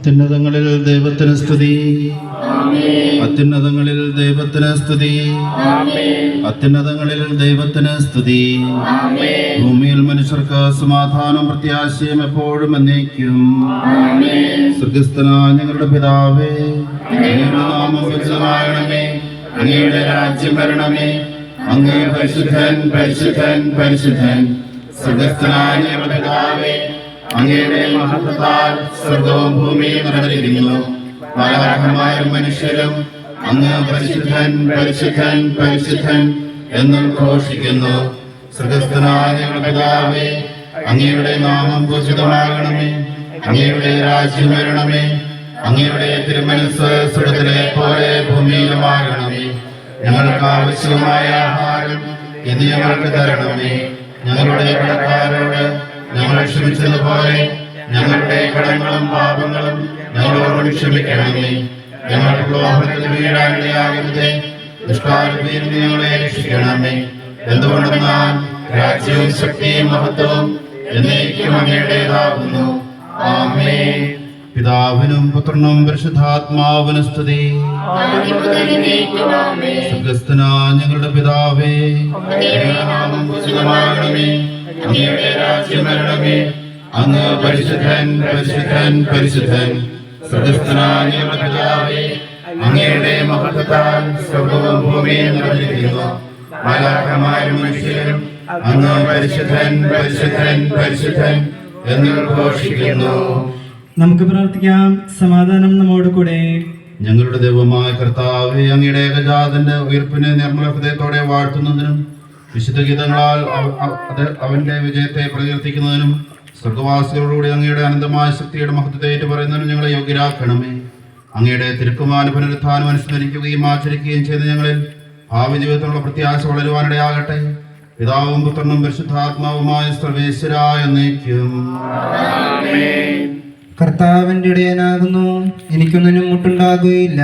അത്യുന്നതങ്ങളിൽ ദൈവത്തിന് സ്തുതി. അത്യുന്നതങ്ങളിൽ ദൈവത്തിന് സ്തുതി. അത്യുന്നതങ്ങളിൽ ദൈവത്തിന് സ്തുതി. ഭൂമിയിൽ മനുഷ്യർക്ക് സമാധാനം പ്രത്യാശയം എപ്പോഴും എന്നേക്കും. സ്വർഗസ്ഥനായ നിങ്ങളുടെ പിതാവേ നാമം ഉചിതമാകണമേ. അങ്ങയുടെ രാജ്യം വരണമേ. അങ്ങ് പരിശുദ്ധൻ പരിശുദ്ധൻ പരിശുദ്ധൻ. സ്വർഗസ്ഥനായ ഞങ്ങളുടെ പിതാവേ അങ്ങയുടെ മഹത്വത്താൽ സ്വർഗവും ഭൂമിയും നിറഞ്ഞിരിക്കുന്നു. പലതരമായ മനുഷ്യരും അങ്ങ് പരിശുദ്ധൻ പരിശുദ്ധൻ പരിശുദ്ധൻ എന്നും ഘോഷിക്കുന്നു. സൃഗസ്ഥനായ പിതാവേ അങ്ങയുടെ നാമം പൂജിതമാകണമേ. അങ്ങയുടെ രാജ്യം വരണമേ. അങ്ങയുടെ തിരുമനസ് സുഖത്തിലെ പോലെ ഭൂമിയിലുമാകണമേ. ഞങ്ങൾക്ക് ആവശ്യമായ ആഹാരം ഇത് ഞങ്ങൾക്ക് തരണമേ. ഞങ്ങളുടെ കടക്കാരോട് ഞങ്ങൾ ക്ഷമിച്ചതുപോലെ ഞങ്ങളുടെ കടങ്ങളും പാപങ്ങളും ഞങ്ങളോട് ക്ഷമിക്കണമേ. ഞങ്ങൾക്ക് ലോകത്തിൽ വീഴാനിടയാകരുതേ ദുഷ്കാരത്തിൽ ഞങ്ങളെ രക്ഷിക്കണമേ. എന്തുകൊണ്ടെന്നാൽ രാജ്യവും ശക്തിയും മഹത്വവും എന്നേക്കും അങ്ങയുടേതാകുന്നു. ആമേ പിതാവിനും പുത്രനും പരിശുദ്ധാത്മാവിനും സ്തുതി. സ്വർഗസ്ഥനായ ഞങ്ങളുടെ പിതാവേ. അങ്ങ് പരിശുദ്ധൻ പരിശുദ്ധൻ പരിശുദ്ധൻ. സ്വർഗസ്ഥനായ ഞങ്ങളുടെ പിതാവേ. അങ്ങയുടെ മഹത്വത്താൽ സ്വർഗവും ഭൂമിയും നിറഞ്ഞിരിക്കുന്നു. മാലാഖമാരും മനുഷ്യരും അങ്ങ് പരിശുദ്ധൻ പരിശുദ്ധൻ പരിശുദ്ധൻ എന്ന് ഘോഷിക്കുന്നു നമുക്ക് പ്രാർത്ഥിക്കാം. സമാധാനം നമ്മോട് കൂടെ. ഞങ്ങളുടെ ദൈവമായ കർത്താവ് അങ്ങയുടെ ഏകജാതന്റെ ഉയർപ്പിനെ നിർമ്മല ഹൃദയത്തോടെ വാഴ്ത്തുന്നതിനും വിശുദ്ധ ഗീതങ്ങളാൽ അത് അവന്റെ വിജയത്തെ പ്രകീർത്തിക്കുന്നതിനും സ്വർഗവാസികളോടുകൂടി അങ്ങയുടെ അനന്തമായ ശക്തിയുടെ മഹത്വത്തെ ഏറ്റുപറയുന്നതിനും ഞങ്ങളെ യോഗ്യരാക്കണമേ. അങ്ങയുടെ തിരുക്കുമാന പുനരുത്ഥാനം അനുസ്മരിക്കുകയും ആചരിക്കുകയും ചെയ്ത ഞങ്ങളിൽ ഭാവി ജീവിതത്തിലുള്ള പ്രത്യാശ വളരുവാനിടയാകട്ടെ. പിതാവും പുത്രനും പരിശുദ്ധാത്മാവുമായ സർവേശ്വരായ എന്നേക്കും കർത്താവിന്റെ ഇടയനാകുന്നു. എനിക്കൊന്നിനും മുട്ടുണ്ടാകുകയില്ല.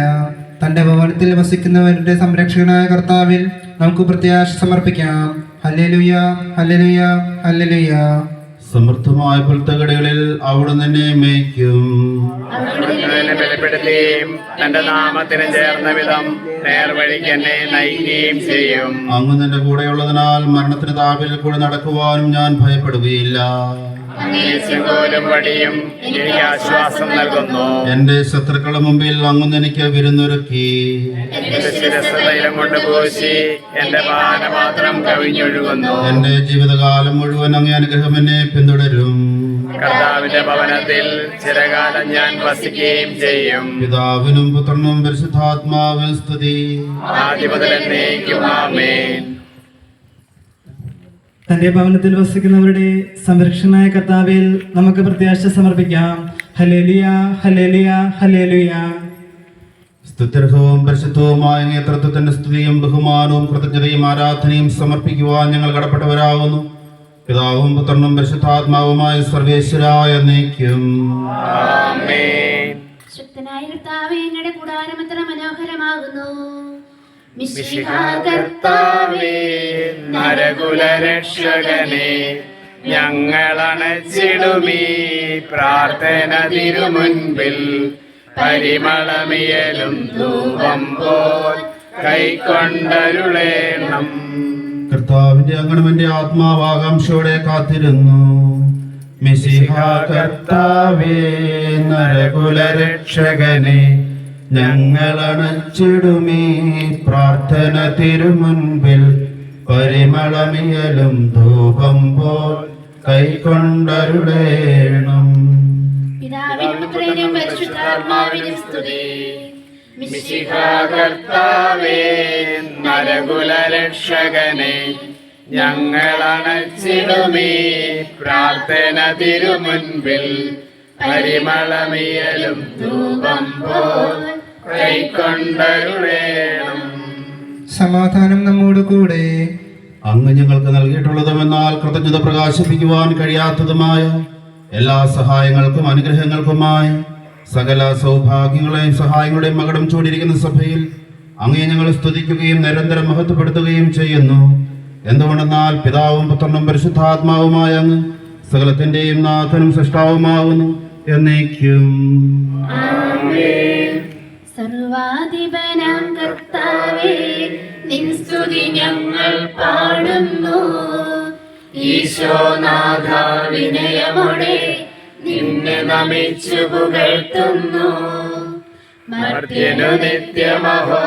തന്റെ ഭവനത്തിൽ വസിക്കുന്നവരുടെ സംരക്ഷകനായ കർത്താവിൽ നമുക്ക് പ്രത്യാശ സമർപ്പിക്കാം. ഹല്ലേലൂയ ഹല്ലേലൂയ ഹല്ലേലൂയ. സമൃദ്ധമായ പുൽത്തകടികളിൽ അവിടെ എന്നെ മേയ്ക്കും ബലപ്പെടുത്തുകയും തന്റെ നാമത്തിന് ചേർന്ന വിധം നേർവഴിക്ക് എന്നെ നയിക്കുകയും ചെയ്യും. അങ്ങ് നിന്റെ കൂടെയുള്ളതിനാൽ മരണത്തിന് താപിൽ കൂടെ നടക്കുവാനും ഞാൻ ഭയപ്പെടുകയില്ല. വടിയും എനിക്ക് ആശ്വാസം നൽകുന്നു. എന്റെ ശത്രുക്കളുടെ മുമ്പിൽ അങ്ങ് എനിക്ക് വിരുന്നൊരുക്കി. കൊണ്ട് പൂശി എന്റെ പാനപാത്രം കവിഞ്ഞൊഴുകുന്നു. എന്റെ ജീവിതകാലം മുഴുവൻ അങ്ങ് അനുഗ്രഹം എന്നെ പിന്തുടരും. കർത്താവിന്റെ ഭവനത്തിൽ ചിരകാലം ഞാൻ വസിക്കുകയും ചെയ്യും. പിതാവിനും പുത്രനും പരിശുദ്ധാത്മാവിൻ സ്തുതി. ആദ്യമുതൽ എന്നേക്കും ആമേൻ. തന്റെ ഭവനത്തിൽ വസിക്കുന്നവരുടെ സംരക്ഷണായ കർത്താവിൽ നമുക്ക് പ്രത്യാശ സമർപ്പിക്കാം. ഹലേലിയ ഹലേലിയ ഹലേലിയ സ്തുത്യർഹവും പരിശുദ്ധവുമായ നേതൃത്വത്തിന്റെ സ്തുതിയും ബഹുമാനവും കൃതജ്ഞതയും ആരാധനയും സമർപ്പിക്കുവാൻ ഞങ്ങൾ കടപ്പെട്ടവരാകുന്നു. പിതാവും പുത്രനും പരിശുദ്ധാത്മാവുമായ സർവേശ്വരായ നീക്കും ശക്തനായ കർത്താവ് ഞങ്ങളുടെ കൂടാരം എത്ര മനോഹരമാകുന്നു. കർത്താവേ നരകുല രക്ഷകനെ ഞങ്ങളണച്ചിടുമീ പ്രാർത്ഥന തിരുമുൻപിൽ. പരിമളമിയലും ധൂപം പോൽ കൈക്കൊണ്ടരുളേണം. കർത്താവിന്റെ അങ്ങനെ ആത്മാവാകാംക്ഷയോടെ കാത്തിരുന്നു. മിസിഹ കർത്താവേ നരകുല രക്ഷകനെ ഞങ്ങളണച്ചിടുമീ പ്രാർത്ഥന തിരുമുൻപിൽ പരിമളമിയലും ധൂപം പോൽ മിശിഹ കർത്താവേ ഞങ്ങളണച്ചിടുമീ പ്രാർത്ഥന തിരുമുൻപിൽ പരിമളമിയലും ധൂപം പോൽ കൈക്കൊണ്ടരുളേണം. സമാധാനം നമ്മോട് കൂടെ. അങ്ങ് ഞങ്ങൾക്ക് നൽകിയിട്ടുള്ളതുമെന്നാൽ കൃതജ്ഞത പ്രകാശിപ്പിക്കുവാൻ കഴിയാത്തതുമായ എല്ലാ സഹായങ്ങൾക്കും അനുഗ്രഹങ്ങൾക്കുമായി സകല സൗഭാഗ്യങ്ങളെയും സഹായങ്ങളുടെയും മകടം ചൂടിയിരിക്കുന്ന സഭയിൽ അങ്ങേ ഞങ്ങൾ സ്തുതിക്കുകയും നിരന്തരം മഹത്വപ്പെടുത്തുകയും ചെയ്യുന്നു. എന്തുകൊണ്ടെന്നാൽ പിതാവും പുത്രനും പരിശുദ്ധാത്മാവുമായ അങ്ങ് സകലത്തിന്റെയും നാഥനും സൃഷ്ടാവുമാകുന്നു. എന്നേക്കും സർവാധിപനാം കർത്താവേ നിൻ സ്തുതി ഞങ്ങൾ പാടുന്നു ഈശോനാഥ വിനയമോടെ നിന്നെ നമിച്ചു പുകഴ്ത്തുന്നു മർത്യനു നിത്യമഹോ